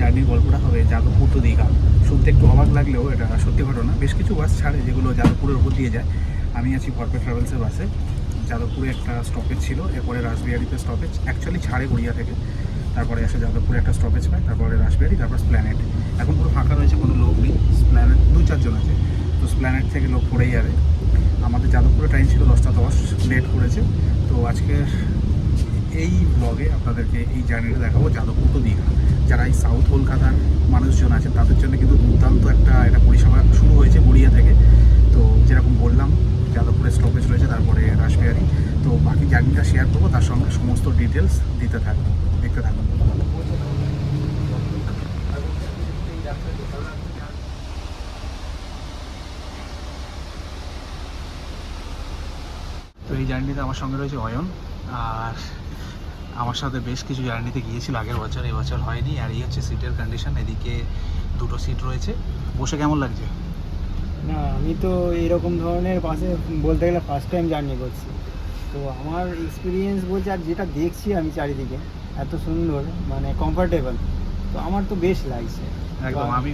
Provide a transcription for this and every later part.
জার্নির গল্পটা হবে যাদবপুর টু দীঘা। শুনতে একটু অবাক লাগলেও এটা সত্যি ঘটনা। বেশ কিছু বাস ছাড়ে যেগুলো যাদবপুরের উপর দিয়ে যায়। আমি আছি ভরপে ট্রাভেলসের বাসে। যাদবপুরে একটা স্টপেজ ছিল, এরপরে রাসবিহারিতে স্টপেজ অ্যাকচুয়ালি ছাড়ে গড়িয়া থেকে। তারপরে আসে যাদবপুরে একটা স্টপেজ পায়, তারপরে রাসবিহারি, তারপর স্প্ল্যানেট এখন পুরো ফাঁকা রয়েছে, কোনো লোক নেই। স্প্ল্যানেট দু চারজন আছে। তো স্প্ল্যানেট থেকে লোক পড়েই যাবে। আমাদের যাদবপুরে টাইম ছিল দশটা দশ লেট করেছে। তো আজকে এই ব্লগে আপনাদেরকে এই জার্নিটা দেখাবো যাদবপুর তো দীঘা। যারা এই সাউথ কলকাতার মানুষজন আছেন, তাদের জন্য কিন্তু দুর্দান্ত একটা এটা পরিষেবা শুরু হয়েছে গড়িয়া থেকে। তো যেরকম বললাম, যাদবপুরে স্টপেজ রয়েছে, তারপরে রাসবিহারি। তো বাকি জার্নিটা শেয়ার করব, তার সঙ্গে সমস্ত ডিটেলস দিতে থাকব, দেখতে থাকব। তো এই জার্নিতে আমার সঙ্গে রয়েছে অয়ন, আর আমার সাথে বেশ কিছু জার্নিতে গিয়েছিল আগের বছর এই বছর হয়নি আর এই হচ্ছে সিটের কন্ডিশন এদিকে দুটো সিট রয়েছে। বসে কেমন লাগছে? না আমি তো এরকম ধরনের বাসে বলতে গেলে ফার্স্ট টাইম জার্নি করছি। তো আমার এক্সপিরিয়েন্স বলছে আর যেটা দেখছি আমি চারিদিকে এত সুন্দর মানে কমফোর্টেবল তো আমার তো বেশ লাগছে। একদম আমি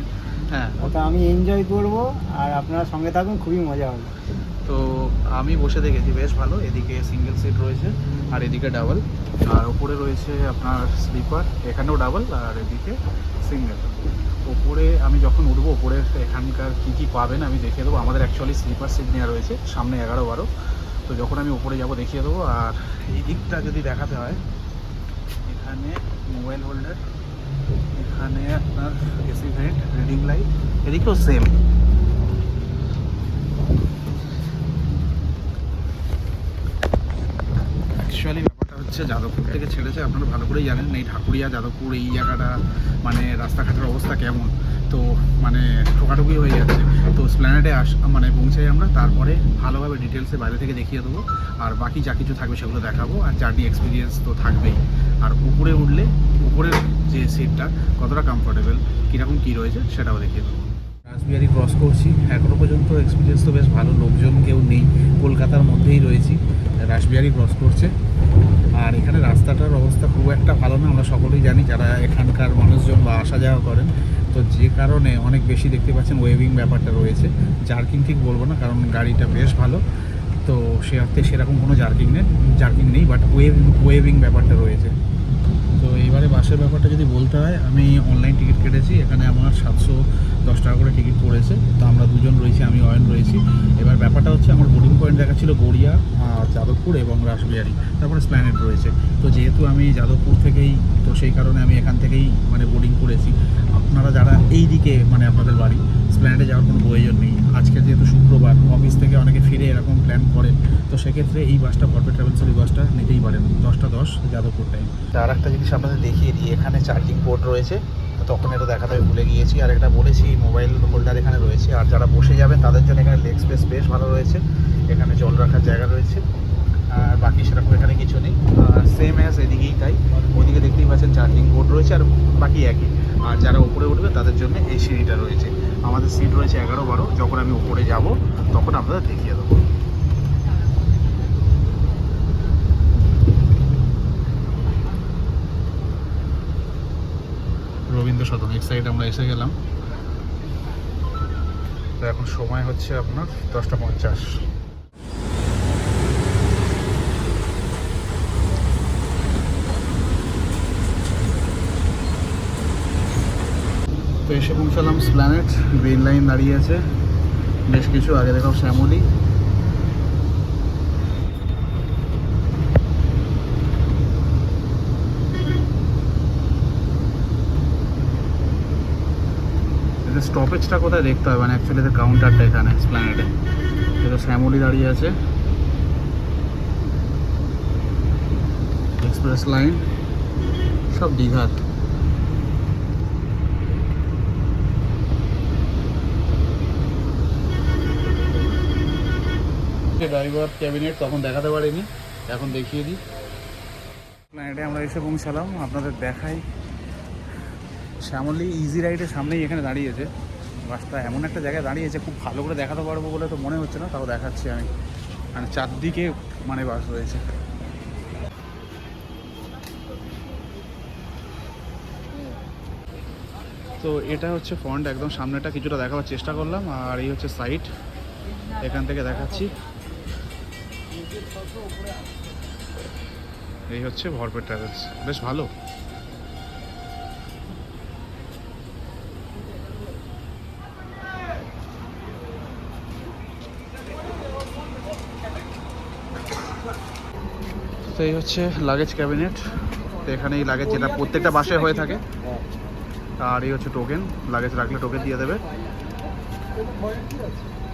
হ্যাঁ। ওটা আমি এনজয় করব আর আপনারা সঙ্গে থাকুন খুবই মজা হবে। তো আমি বসে দেখেছি বেশ ভালো এদিকে সিঙ্গেল সিট রয়েছে। আর এদিকে ডাবল আর ওপরে রয়েছে আপনার স্লিপার এখানেও ডাবল আর এদিকে সিঙ্গেল ওপরে আমি যখন উঠবো, ওপরে এখানকার কী কী পাবেন আমি দেখিয়ে দেবো। আমাদের অ্যাকচুয়ালি স্লিপার সিট নেওয়া রয়েছে, সামনে এগারো বারো। তো যখন আমি উপরে যাব, দেখিয়ে দেবো। আর এই দিকটা যদি দেখাতে হয়, এখানে মোবাইল হোল্ডার এখানে আপনার এসি ভেন্ট রিডিং লাইট এদিকেও সেম অ্যাকচুয়ালি ব্যাপারটা হচ্ছে যাদবপুর থেকে ছেড়েছে। আপনারা ভালো করেই জানেন এই ঠাকুরিয়া যাদবপুর, এই জায়গাটা মানে রাস্তাঘাটের অবস্থা কেমন। তো মানে ঠোকাঠুকি হয়ে যাচ্ছে। তো স্প্ল্যানেটে আস মানে পৌঁছাই আমরা। তারপরে ভালোভাবে ডিটেলসে বাইরে থেকে দেখিয়ে দেবো। আর বাকি যা কিছু থাকবে সেগুলো দেখাবো। আর জার্নি এক্সপিরিয়েন্স তো থাকবেই। আর উপরে উঠলে, উপরের যে সিটটা কতটা কমফোর্টেবল কীরকম কী রয়েছে, সেটাও দেখিয়ে দেবো। রাসবিহারি ক্রস করছি এখনও পর্যন্ত এক্সপিরিয়েন্স তো বেশ ভালো, লোকজন কেউ নেই, কলকাতার মধ্যেই রয়েছি রাসবিহারি ক্রস করছে আর এখানে রাস্তাটার অবস্থা খুব একটা ভালো না, আমরা সকলেই জানি যারা এখানকার মানুষজন বা আসা যাওয়া করেন, তো যে কারণে অনেক বেশি দেখতে পাচ্ছেন ওয়েভিং ব্যাপারটা রয়েছে। জার্কিং ঠিক বলব না, কারণ গাড়িটা বেশ ভালো, তো সে অর্থে সেরকম কোনো জার্কিং নেই জার্কিং নেই বাট ওয়েভ ওয়েভিং ব্যাপারটা রয়েছে। তো এইবারে বাসের ব্যাপারটা যদি বলতে হয়, আমি অনলাইন টিকিট কেটেছি, এখানে আমার সাতশো দশ টাকা করে টিকিট পড়েছে। তো আমরা দুজন রয়েছি, আমি, অয়ন রয়েছি। এবার ব্যাপারটা হচ্ছে, আমার বোর্ডিং পয়েন্ট দেখা ছিল গড়িয়া আর যাদবপুর এবং রাসবিহারি। তারপরে স্প্ল্যানেট রয়েছে। তো যেহেতু আমি যাদবপুর থেকেই, তো সেই কারণে আমি এখান থেকেই মানে বোর্ডিং করেছি। আপনারা যারা এই দিকে মানে আপনাদের বাড়ি স্প্ল্যানেটে যাওয়ার কোনো প্রয়োজন নেই। আজকে যেহেতু শুক্রবার অফিস থেকে অনেকে ফিরে এরকম প্ল্যান করেন। তো সেক্ষেত্রে এই বাসটা ভরপে ট্রাভেলসের এই বাসটা নিতেই পারেন। দশটা দশ, যাদবপুর টাইম আর একটা জিনিস আপনাদের দেখিয়ে দিই, এখানে চার্জিং পোর্ট রয়েছে। তখন এটা দেখাতে আমি ভুলে গিয়েছি। আর একটা বলেছি মোবাইল হোল্ডার এখানে রয়েছে। আর যারা বসে যাবেন, তাদের জন্য এখানে লেগ স্পেস বেশ ভালো রয়েছে। এখানে জল রাখার জায়গা রয়েছে। আর বাকি সেরকম এখানে কিছু নেই। সেম অ্যাজ এদিকেই তাই। ওদিকে দেখতেই পাচ্ছেন চার্জিং বোর্ড রয়েছে আর বাকি একই। আর যারা উপরে উঠবে তাদের জন্য এই সিঁড়িটা রয়েছে। আমাদের সিট রয়েছে এগারো বারো। যখন আমি উপরে যাব, তখন আপনাদের দেখিয়ে দেবো। সদন এক সাইড আমরা এসে গেলাম। তো এখন সময় হচ্ছে আপনার দশটা পঞ্চাশ। তো এসে পৌঁছালাম স্প্ল্যানেট গ্রিন লাইন দাঁড়িয়ে আছে। বেশ কিছু আগে দেখাও শ্যামলি এদের স্টপেজটা কোথায় দেখতে হবে? মানে অ্যাকচুয়ালি এদের কাউন্টারটা এখানে স্প্ল্যানেটে এটা শ্যামলি দাঁড়িয়ে আছে। এক্সপ্রেস লাইন সব দীঘার। ড্রাইভার ক্যাবিনেট তখন দেখাতে পারিনি। এখন দেখিয়ে দিই। প্ল্যানেটে আমরা এসে পৌঁছালাম। আপনাদের দেখাই। শ্যামলি ইজি রাইডের সামনেই এখানে দাঁড়িয়েছে বাসটা এমন একটা জায়গায় দাঁড়িয়েছে, খুব ভালো করে দেখাতে পারব বলে তো মনে হচ্ছে না, তাও দেখাচ্ছি আমি। মানে চারদিকে মানে বাস রয়েছে। তো এটা হচ্ছে ফন্ট একদম সামনেটা কিছুটা দেখাবার চেষ্টা করলাম, আর এই হচ্ছে সাইট এখান থেকে দেখাচ্ছি। এই হচ্ছে ভরপেট ট্রাভেলস বেশ ভালো। তো এই হচ্ছে লাগেজ ক্যাবিনেট তো এখানে এই লাগেজ যেটা প্রত্যেকটা বাসে হয়ে থাকে। আর এই হচ্ছে টোকেন লাগেজ রাখলে টোকেন দিয়ে দেবে।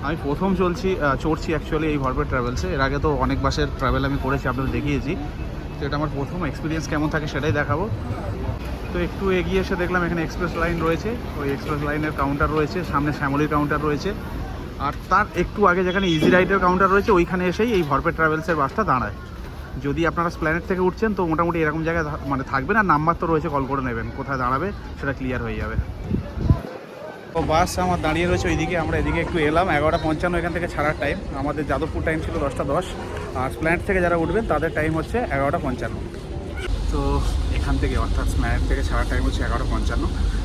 আমি প্রথম চলছি চড়ছি অ্যাকচুয়ালি এই ভরপেট ট্রাভেলসে এর আগে তো অনেক বাসের ট্রাভেল আমি করেছি, আপনাদের দেখিয়েছি। তো এটা আমার প্রথম এক্সপিরিয়েন্স কেমন থাকে সেটাই দেখাবো। তো একটু এগিয়ে এসে দেখলাম এখানে এক্সপ্রেস লাইন রয়েছে। ওই এক্সপ্রেস লাইনের কাউন্টার রয়েছে, সামনে শ্যামলির কাউন্টার রয়েছে। আর তার একটু আগে যেখানে ইজি রাইডের কাউন্টার রয়েছে, ওইখানে এসেই এই ভরপেট ট্রাভেলসের বাসটা দাঁড়ায়। যদি আপনারা স্প্ল্যানেট থেকে উঠছেন, তো মোটামুটি এরকম জায়গায় মানে থাকবেন আর নাম্বার তো রয়েছে কল করে নেবেন। কোথায় দাঁড়াবে, সেটা ক্লিয়ার হয়ে যাবে। তো বাস আমার দাঁড়িয়ে রয়েছে ওইদিকে, আমরা এদিকে একটু এলাম, এগারোটা পঞ্চান্ন এখান থেকে ছাড়ার টাইম আমাদের যাদবপুর টাইম ছিল দশটা দশ। আর স্প্ল্যানেট থেকে যারা উঠবেন, তাদের টাইম হচ্ছে এগারোটা পঞ্চান্ন। তো এখান থেকে অর্থাৎ স্প্ল্যানেট থেকে ছাড়ার টাইম হচ্ছে এগারোটা পঞ্চান্ন।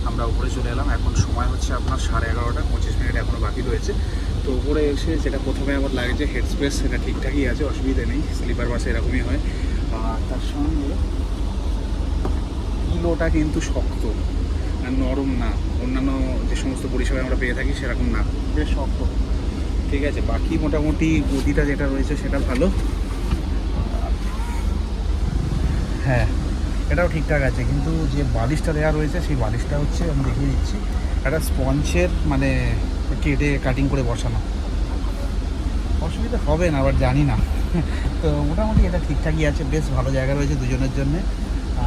আমরা উপরে চলে এলাম, এখন সময় হচ্ছে আপনার সাড়ে এগারোটা পঁচিশ মিনিট এখনও বাকি রয়েছে। তো উপরে এসে যেটা প্রথমে আমার লাগে যে হেড স্পেস সেটা ঠিকঠাকই আছে, অসুবিধা নেই স্লিপার বাসে এরকমই হয়। আর তার সঙ্গে কিলোটা কিন্তু শক্ত নরম না। অন্যান্য যে সমস্ত পরিষেবা আমরা পেয়ে থাকি, সেরকম না। বেশ শক্ত। ঠিক আছে, বাকি মোটামুটি গতিটা যেটা রয়েছে, সেটা ভালো। হ্যাঁ। এটাও ঠিকঠাক আছে, কিন্তু যে বালিশটা দেওয়া রয়েছে সেই বালিশটা হচ্ছে আমি দেখিয়ে দিচ্ছি। একটা স্পঞ্জের মানে কেটে কাটিং করে বসানো। অসুবিধা হবে না, আবার জানি না। তো মোটামুটি এটা ঠিকঠাকই আছে, বেশ ভালো জায়গা রয়েছে দুজনের জন্যে।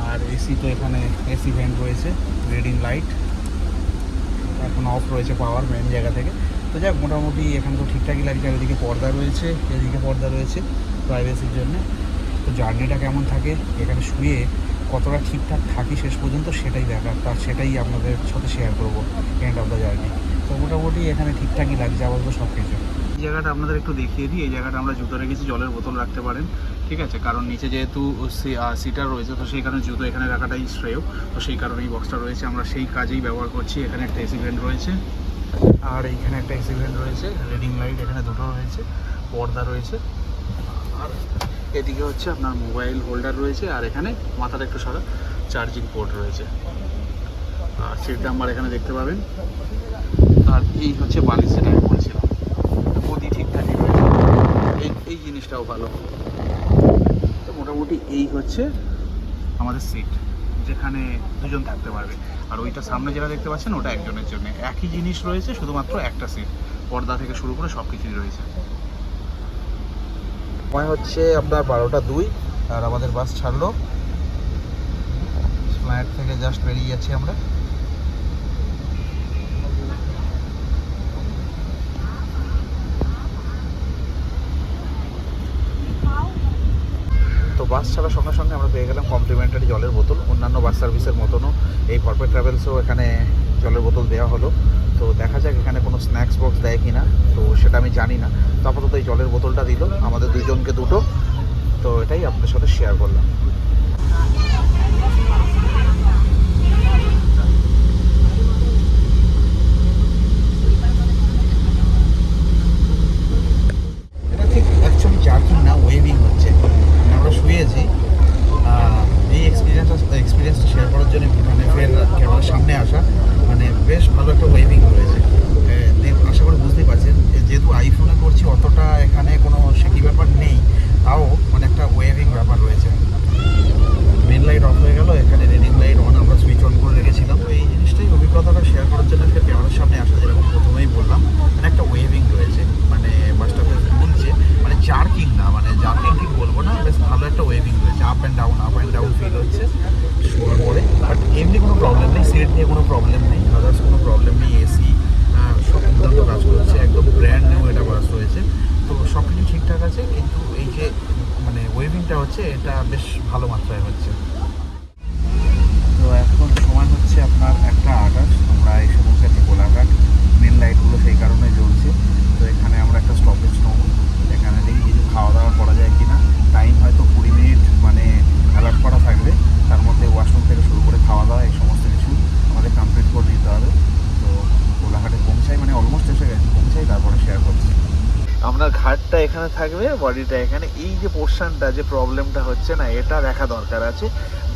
আর এসি তো এখানে এসি ভেন্ট রয়েছে রিডিং লাইট এখন অফ রয়েছে পাওয়ার মেন জায়গা থেকে। তো যাক, মোটামুটি এখানে তো ঠিকঠাকই লাগছে, আর এদিকে পর্দা রয়েছে, এদিকে পর্দা রয়েছে প্রাইভেসির জন্য। তো জার্নিটা কেমন থাকে, এখানে শুয়ে কতটা ঠিকঠাক থাকি শেষ পর্যন্ত সেটাই দেখার তার সেটাই আপনাদের সাথে শেয়ার করব এন্ড অফ দ্য জার্নি তো মোটামুটি এখানে ঠিকঠাকই লাগছে আপাতত সব কিছু এই জায়গাটা আপনাদের একটু দেখিয়ে দিই, এই জায়গাটা আমরা জুতো রেখেছি, জলের বোতল রাখতে পারেন, ঠিক আছে? কারণ নিচে যেহেতু সিটার রয়েছে, তো সেই কারণে জুতো এখানে রাখাটাই শ্রেয়, তো সেই কারণে এই বক্সটা রয়েছে। আমরা সেই কাজেই ব্যবহার করছি, এখানে একটা এসি ভেন্ট রয়েছে, আর এইখানে একটা এসি ভেন্ট রয়েছে রিডিং লাইট এখানে দুটো রয়েছে, পর্দা রয়েছে, আর এদিকে হচ্ছে আপনার মোবাইল হোল্ডার রয়েছে আর এখানে মাথার একটু সারা চার্জিং পোর্ট রয়েছে। আর সিট নাম্বার এখানে দেখতে পাবেন। আর এই হচ্ছে বালিশ যেটা আমি বলছিলাম। গদি ঠিকঠাকই রয়েছে এই এই জিনিসটাও ভালো। তো মোটামুটি এই হচ্ছে আমাদের সিট যেখানে দুজন থাকতে পারবে। আর ওইটা সামনে যেটা দেখতে পাচ্ছেন, ওটা একজনের জন্য। একই জিনিস রয়েছে, শুধুমাত্র একটা সিট পর্দা থেকে শুরু করে সব কিছুই রয়েছে। সময় হচ্ছে আপনার বারোটা দুই, আর আমাদের বাস ছাড়লো। ফ্লাইট থেকে জাস্ট বেরিয়ে যাচ্ছি আমরা। তো বাস ছাড়ার সঙ্গে সঙ্গে আমরা পেয়ে গেলাম কমপ্লিমেন্টারি জলের বোতল। অন্যান্য বাস সার্ভিসের মতনও এই ভরপেট ট্রাভেলসও এখানে জলের বোতল দেওয়া হলো। তো দেখা যাক এখানে কোনো স্ন্যাক্স বক্স দেয় কি না তো সেটা আমি জানি না। তো আপাতত এই জলের বোতলটা দিল। আমাদের দুজনকে দুটো। তো এটাই আপনাদের সাথে শেয়ার করলাম এটা ঠিক অ্যাকচুয়ালি জার্কিং না ওয়েভিং হচ্ছে মানে আমরা শুয়েছি আহ, এই এক্সপিরিয়েন্সটা এক্সপিরিয়েন্সটা শেয়ার করার জন্য মানে ফের ক্যামেরার সামনে আসা মানে বেশ ভালো একটা ওয়েভিং রয়েছে এ, দেখ- আশা করি বুঝতেই পারছেন এ, যেহেতু আইফোনে করছি অতটা এখানে কোনো সেকি ব্যাপার নেই তাও মানে একটা ওয়েভিং ব্যাপার রয়েছে মেন লাইট অফ হয়ে গেল এখানে রেডিং লাইট অন আমরা সুইচ অন করে রেখেছিলাম তো এই জিনিসটাই অভিজ্ঞতাটা শেয়ার করার জন্য একটা ক্যামেরার সামনে আসা যেরকম প্রথমেই বললাম মানে একটা ওয়েভিং রয়েছে মানে বাসটা বেশ ঘুরছে মানে জার্কিং না মানে জার্কিং ঠিক বলব না বেশ ভালো একটা ওয়েভিং রয়েছে up and down up and down feel হচ্ছে শোয়ার পরে বাট এমনি কোনো প্রবলেম নেই সিট নিয়ে কোনো প্রবলেম নেই আদার্স কোনো প্রবলেম নেই এসি সব দুর্দান্ত কাজ করছে একদম ব্র্যান্ড নিউ এটা বাস রয়েছে তো সব কিছু ঠিকঠাক আছে কিন্তু এই যে মানে ওয়েভিংটা হচ্ছে এটা বেশ ভালো মাত্রায় হচ্ছে তো এখন সময় হচ্ছে আপনার একটা আঠাশ আমরা এসে পৌঁছাচ্ছি কোলাঘাট মেন লাইটগুলো সেই কারণে জ্বলছে তো এখানে আমরা একটা স্টপেজ নেব এখানে দেখি কিছু খাওয়া দাওয়া করা যায় কিনা টাইম হয়তো কুড়ি মিনিট মানে অ্যালার্ট করা থাকবে তার মধ্যে ওয়াশরুম থেকে শুরু করে খাওয়া দাওয়া এই সমস্ত কিছু আমাদের কমপ্লিট করে নিতে হবে ঘাটটা এখানে থাকবে বডিটা এখানে। এই যে পোর্শনটা যে প্রবলেমটা হচ্ছে না এটা দেখা দরকার আছে।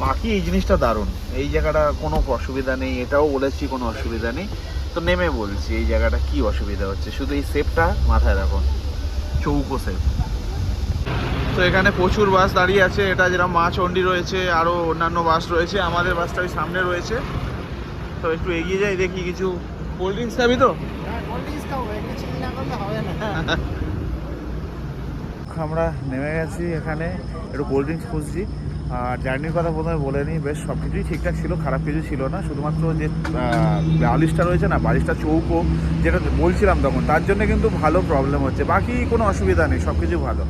বাকি এই জিনিসটা দারুণ। এই জায়গাটা কোনো অসুবিধা নেই এটাও বলেছি কোনো অসুবিধা নেই। তো নেমে বলছি এই জায়গাটা কি অসুবিধা হচ্ছে? শুধু এই সেপটা মাথায় রাখুন। চৌকো সেপ তো এখানে প্রচুর বাস দাঁড়িয়ে আছে। এটা যেরকম মা চণ্ডী রয়েছে আরও অন্যান্য বাস রয়েছে আমাদের বাসটা ওই সামনে রয়েছে। তো একটু এগিয়ে যাই দেখি কিছু কোল্ড ড্রিঙ্কস খাবি তো? আমরা নেমে গেছি এখানে। একটু কোল্ড ড্রিঙ্কস খুঁজছি। আর জার্নির কথা প্রথমে বলে নিই, বেশ সব কিছুই ঠিকঠাক ছিল, খারাপ কিছু ছিল না। শুধুমাত্র যে বালিশটা রয়েছে না, বালিশটা চৌকো, যেটা বলছিলাম তখন, তার জন্য কিন্তু ভালো প্রবলেম হচ্ছে। বাকি কোনো অসুবিধা নেই, সব কিছু ভালো।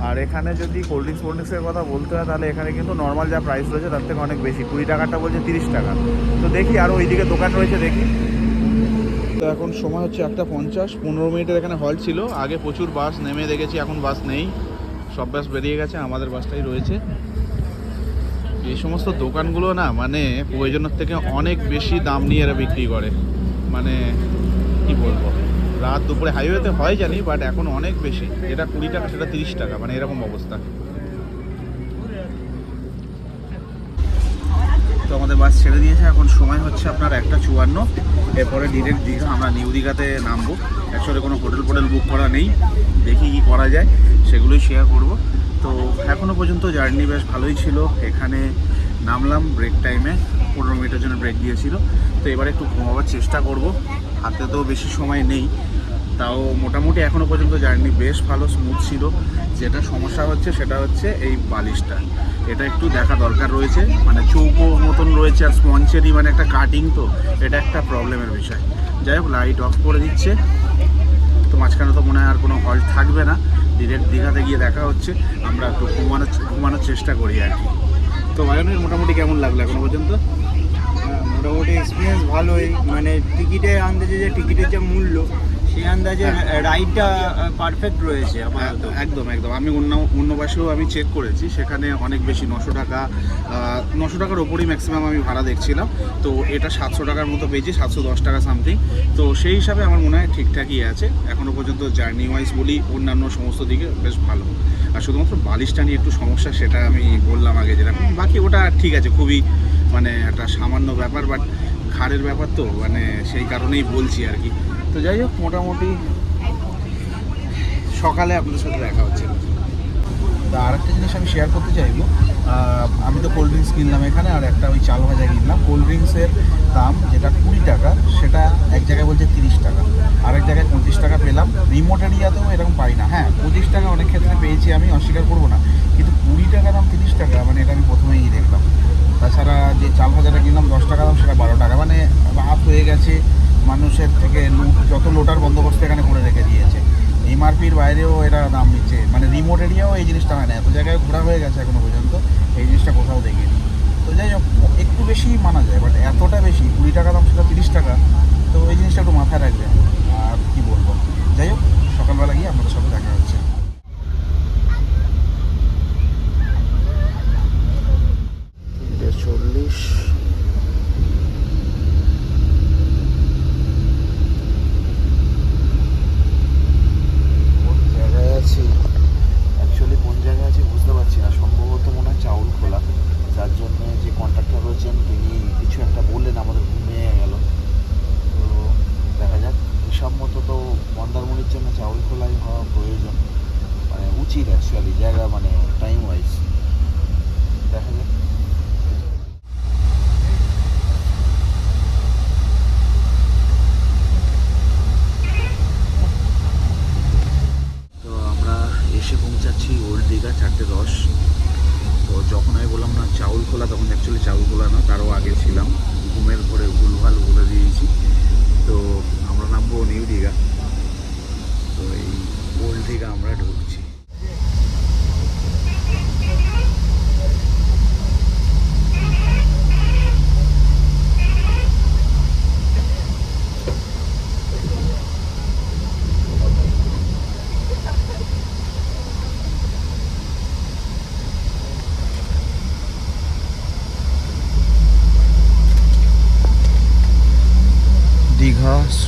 আর এখানে যদি কোল্ড ড্রিঙ্কস কোল্ড ড্রিঙ্কসের কথা বলতে হয়, তাহলে এখানে কিন্তু নর্মাল যা প্রাইস রয়েছে, তার থেকে অনেক বেশি। কুড়ি টাকাটা বলছে তিরিশ টাকা। তো দেখি আরও ওইদিকে দোকান রয়েছে, দেখি। তো এখন সময় হচ্ছে একটা পঞ্চাশ। পনেরো মিনিটের এখানে হল ছিল। আগে প্রচুর বাস নেমে দেখেছি, এখন বাস নেই। সব বাস বেরিয়ে গেছে, আমাদের বাসটাই রয়েছে। এই সমস্ত দোকানগুলো না মানে প্রয়োজনের থেকে অনেক বেশি দাম নিয়ে এরা বিক্রি করে। মানে কি বলব? রাত দুপুরে হাইওয়েতে হয় জানি বাট এখন অনেক বেশি। যেটা কুড়ি টাকা, সেটা তিরিশ টাকা মানে এরকম অবস্থা তো আমাদের বাস ছেড়ে দিয়েছে। এখন সময় হচ্ছে আপনার একটা চুয়ান্ন। এরপরে ডিরেক্ট দীঘা, আমরা নিউ দীঘাতে নামবো। অ্যাকচুয়ালি কোনো হোটেল ফোটেল বুক করা নেই। দেখি কি করা যায়। সেগুলোই শেয়ার করব। তো এখনও পর্যন্ত জার্নি বেশ ভালোই ছিল। এখানে নামলাম ব্রেক টাইমে পনেরো মিনিটের জন্য ব্রেক দিয়েছিল। তো এবারে একটু ঘুমাবার চেষ্টা করব। হাতে তো বেশি সময় নেই। তাও মোটামুটি এখনও পর্যন্ত জার্নি বেশ ভালো স্মুথ ছিল। যেটা সমস্যা হচ্ছে সেটা হচ্ছে এই বালিশটা। এটা একটু দেখা দরকার রয়েছে। মানে চৌকো মতন রয়েছে আর স্পঞ্চেরই মানে একটা কাটিং তো এটা একটা প্রবলেমের বিষয়। যাই হোক লাইট অফ করে দিচ্ছে। তো মাঝখানে তো মনে হয় আর কোনো হল্ট থাকবে না। ডিরেক্ট দীঘাতে গিয়ে দেখা হচ্ছে। আমরা একটু ঘুমানোর ঘুমানোর চেষ্টা করি আর কি। তো অয়নের মোটামুটি কেমন লাগল এখনও পর্যন্ত? হ্যাঁ, মোটামুটি এক্সপিরিয়েন্স ভালোই। মানে টিকিটে আনতে যে টিকিটের যে মূল্য সেই আন্দাজে রাইডটা পারফেক্ট রয়েছে আপাতত। একদম একদম। আমি অন্য অন্য বাসেও আমি চেক করেছি। সেখানে অনেক বেশি নশো টাকা নশো টাকার ওপরই ম্যাক্সিমাম আমি ভাড়া দেখছিলাম। তো এটা সাতশো টাকার মতো পেয়েছি সাতশো দশ টাকা সামথিং তো সেই হিসাবে আমার মনে হয় ঠিকঠাকই আছে। এখনও পর্যন্ত জার্নি ওয়াইজ বলি অন্যান্য সমস্ত দিকে বেশ ভালো। আর শুধুমাত্র বালিশটা নিয়ে একটু সমস্যা সেটা আমি বললাম আগে যেরকম বাকি ওটা ঠিক আছে খুবই মানে একটা সামান্য ব্যাপার বাট ঘাড়ের ব্যাপার তো মানে সেই কারণেই বলছি আর কি। তো যাই হোক, মোটামুটি সকালে আপনাদের সাথে দেখা হচ্ছে। তা আর একটা জিনিস আমি শেয়ার করতে চাইব আমি তো কোল্ড ড্রিঙ্কস কিনলাম এখানে, আর একটা ওই চাল ভাজা কিনলাম। কোল্ড ড্রিঙ্কসের দাম যেটা কুড়ি টাকা, সেটা এক জায়গায় বলছে তিরিশ টাকা। আরেক জায়গায় পঁচিশ টাকা পেলাম। রিমোট এরিয়াতেও এরকম পাই না। হ্যাঁ পঁচিশ টাকা অনেক ক্ষেত্রে পেয়েছি আমি, অস্বীকার করব না। কিন্তু কুড়ি টাকা দাম তিরিশ টাকা মানে এটা আমি প্রথমেই দেখলাম। তাছাড়া যে চাল ভাজাটা কিনলাম, দশ টাকা দাম, সেটা বারো টাকা। মানে রাত হয়ে গেছে। মানুষের থেকে যত লোটার বন্দোবস্ত এখানে করে রেখে দিয়েছে। এমআরপির বাইরেও এরা দাম নিচ্ছে। মানে রিমোট এরিয়াও এই জিনিসটা হয় না। এত জায়গায় ঘোরা হয়ে গেছে এখনও পর্যন্ত। এই জিনিসটা কোথাও দেখিনি। তো যাই হোক, একটু বেশি মানা যায় বাট এতটা বেশি, কুড়ি টাকা দাম সেটা তিরিশ টাকা। তো এই জিনিসটা একটু মাথায় রাখবে আর কি বলব? যাই হোক, সকালবেলা গিয়ে আপনাদের সাথে দেখা হচ্ছে।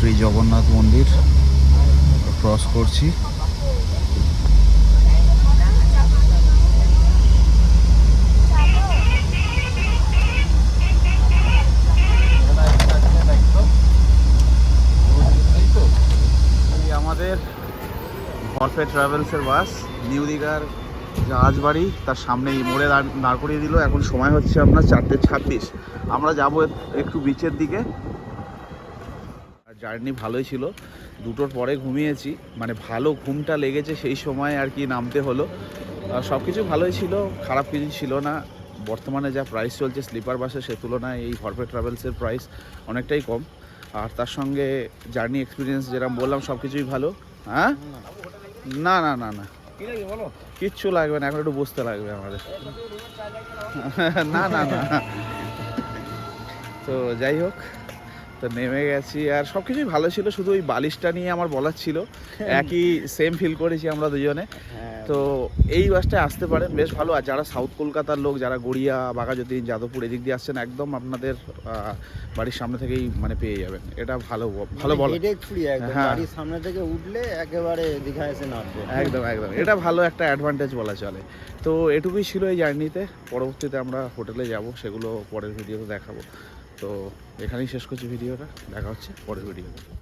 শ্রী জগন্নাথ মন্দির ক্রস করছি। আমাদের ভরফে ট্রাভেলসের বাস, নিউ দীঘার বাড়ি তার সামনে এই মোড়ে দাঁড় করিয়ে দিল। এখন সময় হচ্ছে আপনার চারটে ছাব্বিশ। আমরা যাব একটু বিচের দিকে। জার্নি ভালোই ছিল। দুটোর পরে ঘুমিয়েছি। মানে ভালো ঘুমটা লেগেছে সেই সময় আর কি নামতে হলো। সব কিছু ভালোই ছিল খারাপ কিছু ছিল না। বর্তমানে যা প্রাইস চলছে স্লিপার বাসে সে তুলনায় এই ফরফে ট্রাভেলসের প্রাইস অনেকটাই কম। আর তার সঙ্গে জার্নি এক্সপিরিয়েন্স যেরকম বললাম সব কিছুই ভালো। হ্যাঁ? না না না না। কিচ্ছু লাগবে না এখন একটু বুঝতে লাগবে আমাদের। না না না। তো যাই হোক তো নেমে গেছি আর সব কিছুই ভালো ছিল শুধু ওই বালিশটা নিয়ে আমার বলার ছিল। একই সেম ফিল করেছি আমরা দুজনে। হ্যাঁ। তো এই বাসটায় আসতে পারেন বেশ ভালো। আর যারা সাউথ কলকাতার লোক যারা গড়িয়া বাঘাযতীন যাদবপুর এদিক দিয়ে আসছেন একদম আপনাদের বাড়ির সামনে থেকেই মানে পেয়ে যাবেন। এটা ভালো ভালো বলা ফ্রি একদম। হ্যাঁ। গাড়ির সামনে থেকে উঠলে একেবারে দীঘা এসে নামবে। একদম একদম। এটা ভালো একটা অ্যাডভান্টেজ বলা চলে। তো এটুকুই ছিল এই জার্নিতে পরবর্তীতে আমরা হোটেলে যাব সেগুলো পরের ভিডিওতে দেখাবো। তো এখানেই শেষ করছি ভিডিওটা। দেখা হচ্ছে পরের ভিডিওতে